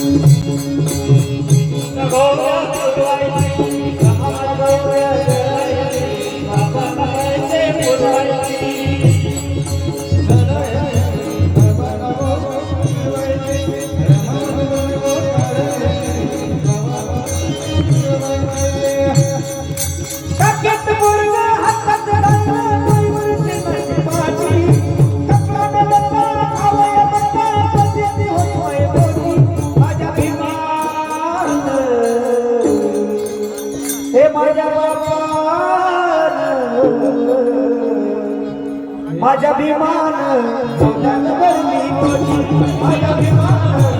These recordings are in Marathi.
Música माझ्या बापान माझ्या विमान मौलात भरली बोली. माझ्या भीमान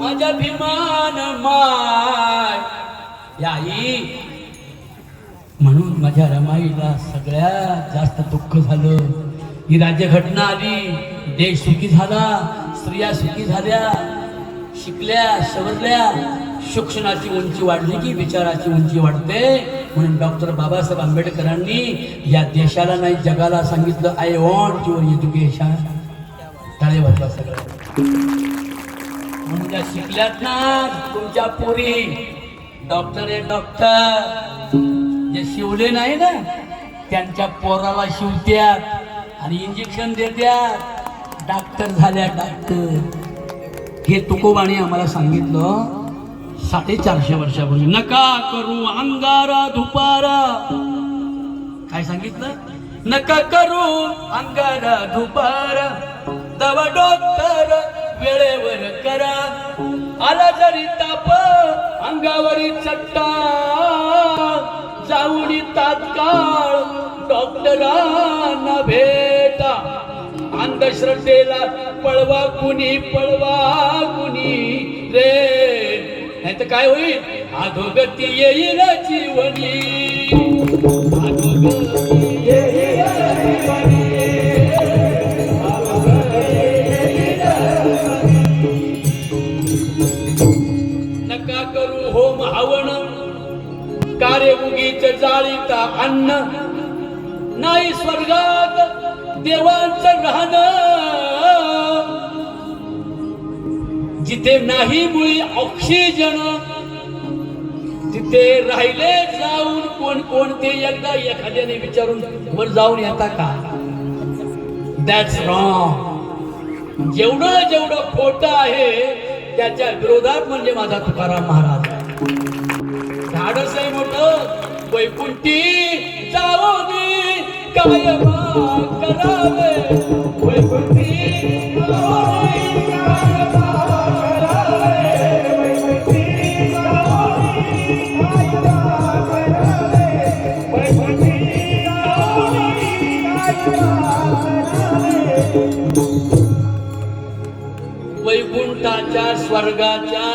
माझ्या भीमान माझ्या रमाईला सगळ्यात जास्त दुःख झालं. ही राज्यघटना आली देश सुखी झाला स्त्रिया सुखी झाल्या शिकल्या शवरल्या शिक्षणाची उंची वाढली की विचाराची उंची वाढते. म्हणून डॉक्टर बाबासाहेब आंबेडकरांनी या देशाला नाही जगाला सांगितलं आय वॉन्ट युअर एज्युकेशन तळे वाजवा सगळं. म्हणून त्या शिकल्यात ना तुमच्या पोरी. डॉक्टर आहे डॉक्टर. जे शिवले नाही ना त्यांच्या पोराला शिवत्यात आणि इंजेक्शन देत्यात. डॉक्टर झाल्या डॉक्टर हे तुकोबाने आम्हाला सांगितलं साडेचारशे वर्षापूर्वी. नका करू अंगारा धुपारा. काय सांगितलं? नका करू अंगारा धुपारा. दवा डॉक्टर वेळेवर करा. आला जरी ताप अंगावरी चट्टा. जाऊनी तात्काळ डॉक्टरांना भेटा. अंधश्रद्धेला पळवा कुणी पळवा कुणी रे. नाही तर काय होईल? अधोगती येईल जीवनी. अधोगती नका करू होम हवन कार्य उगीच जाळीता अन्न. नाही स्वर्गात देवांचं राहणं. जिथे नाही मुळी ऑक्सिजन तिथे राहिले जाऊन कोण कोणते एकदा एखाद्याने विचारून वर जाऊन येता का? दॅट्स रॉंग जेवढं जेवढं खोट आहे त्याच्या विरोधात म्हणजे माझा तुकाराम महाराज. आहे. धाडस आहे मोठ. वैकुंठी जाऊ दे काय करावे. वैकुंठी वैकुंठाच्या स्वर्गाच्या